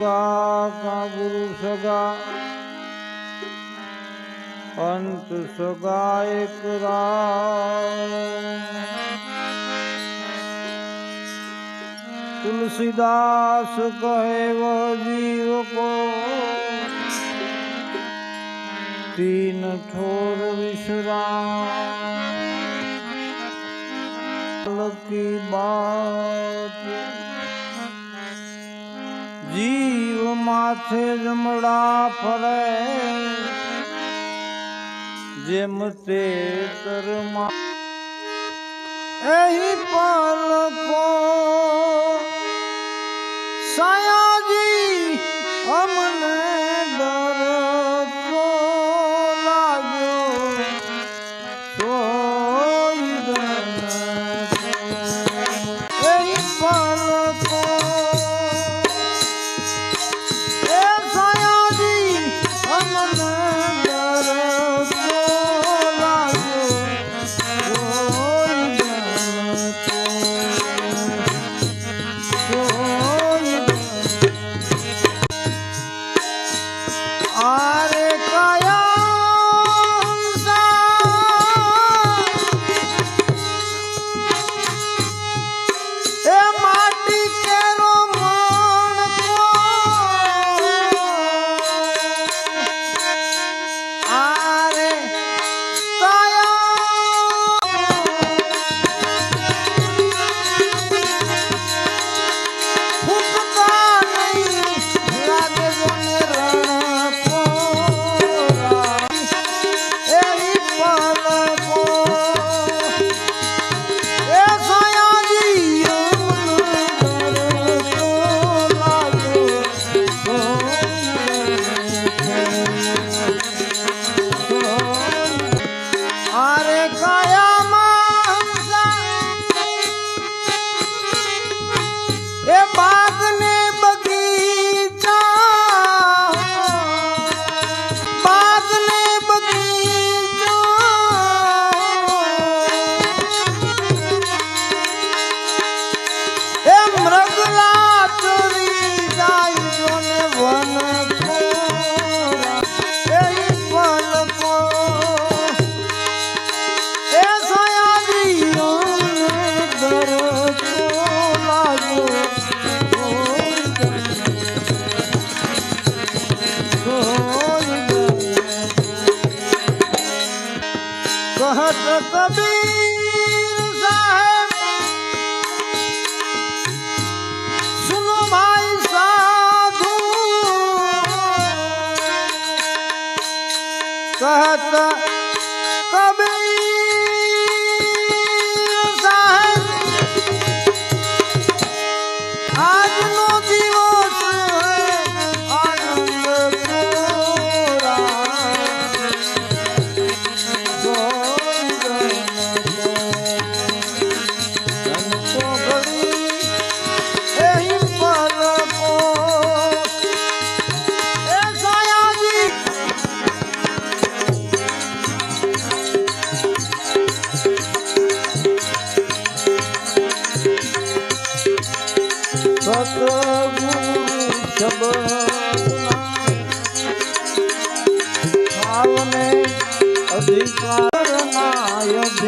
કા ગુરુ સગા અંત સગા એક તુલસીદાસ કહે વો જીવ કો તીન ઠોર વિશ્રામ બાત માથે જમડા ફરે. જેમ તે તરમાં એહી પાલકો સયાજી અમને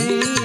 है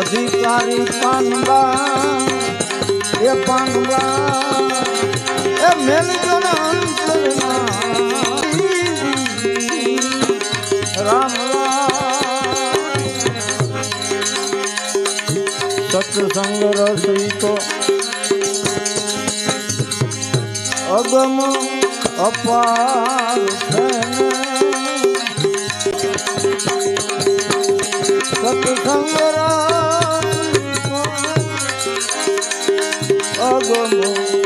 અધિકારી પાનબા એ પાનબા એ મેલજન ના અંતરમાં રામ સત્સંગ રસી અગમ અપાર. સત્સંગ અગમ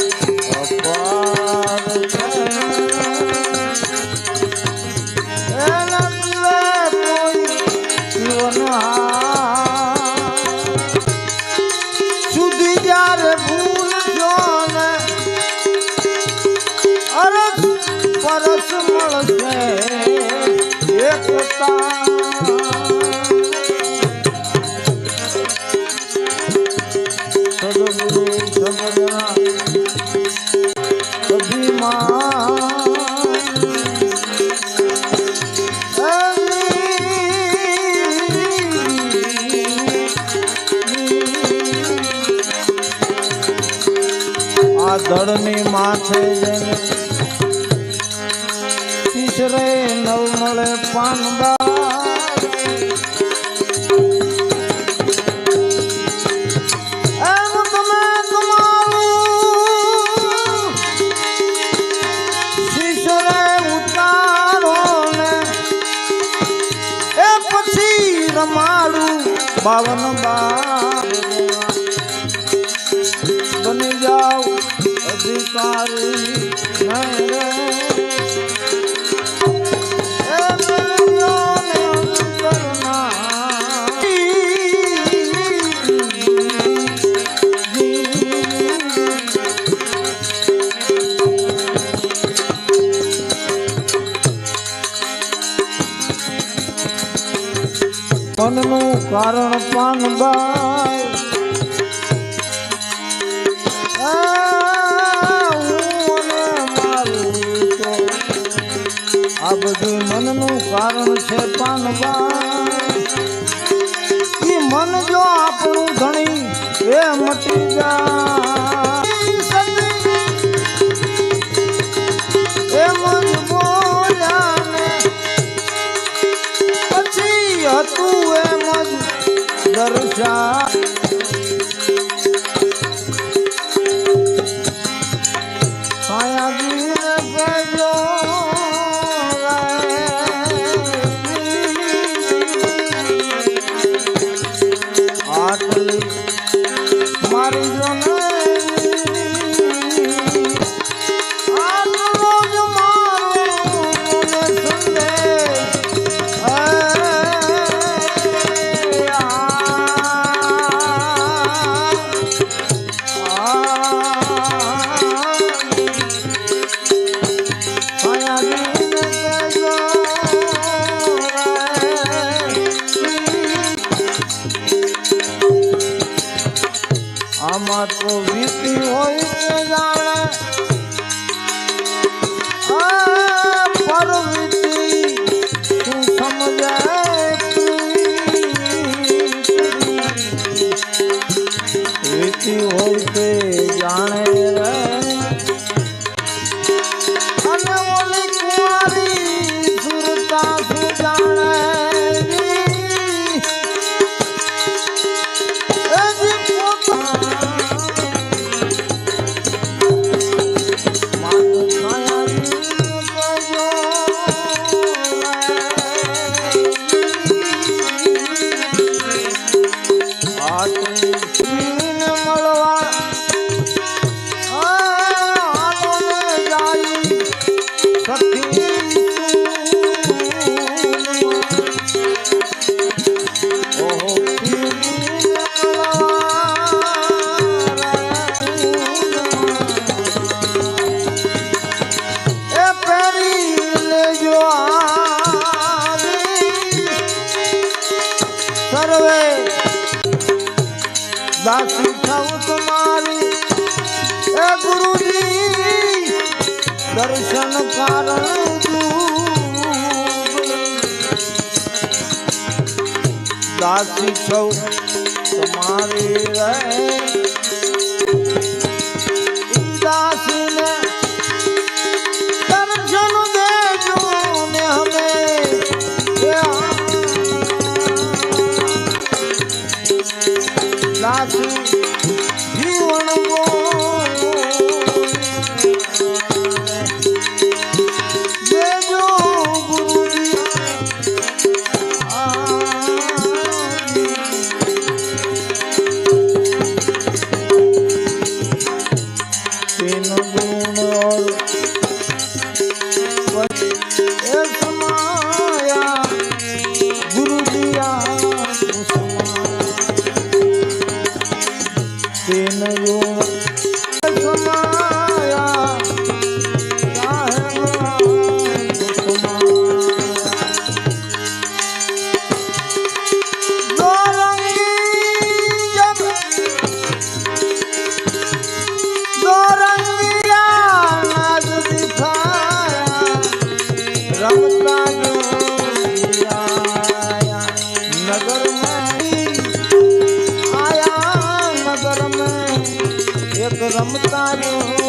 ધડની માથે તીસરે નવ મળે પાનબા બાવન બાર. મનનું કારણ પાનબાઈ આ બધું મનનું કારણ છે પાનબાઈ મન જો આપણું ધણી, એ મટી જાય. જ મારવે. દાસી થવું તમારી એ ગુરુજી દર્શન કારણ દાસી સૌ તમારી રહે ಕಾಸು ಜೀವನವೋ રમતા રહો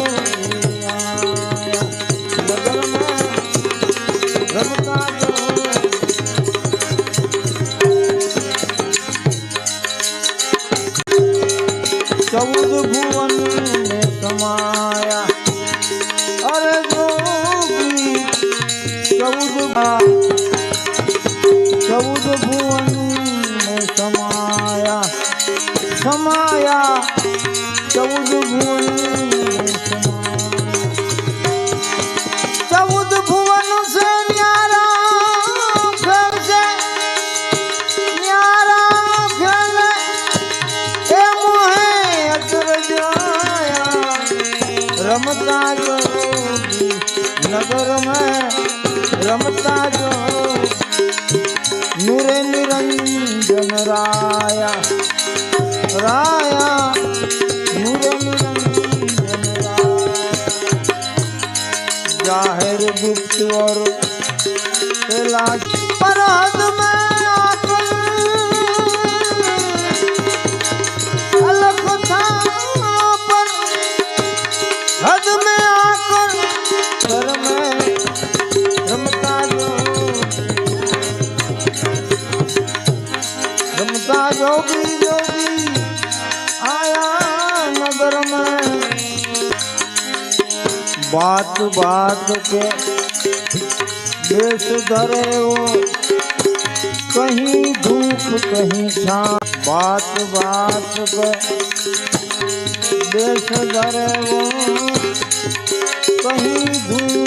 সবুজ ভুল ગુપ્ત ઓર પેલા પરાગ જોગી જોગી આયા નગરમાં બાત બાત કે દેશ ધરે કહી ધૂપ કહી છા બાત બાત દેશ ધરે કહી ધૂપ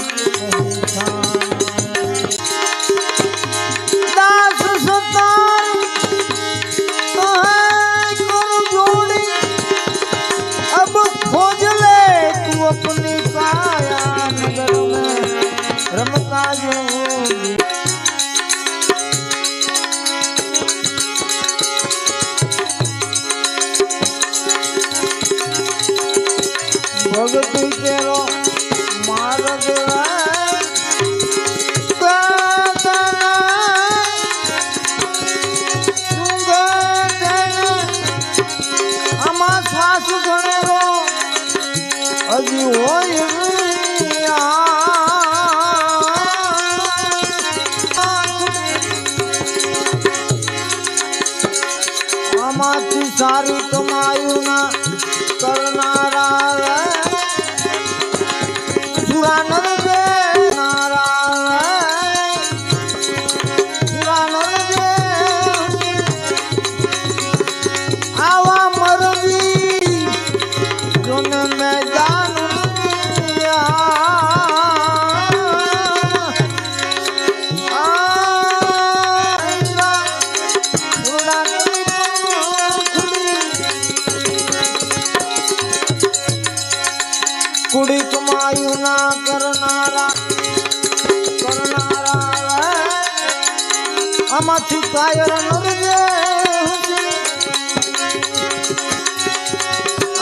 માથી પાયર નરજે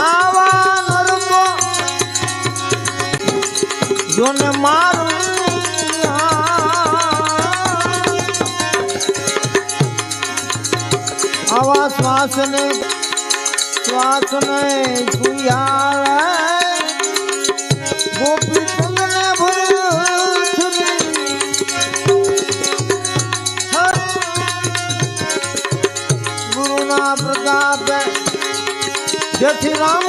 આવા નરકો જોને મારું આવા શ્વાસને શ્વાસને ગોપી लगावे जथी राम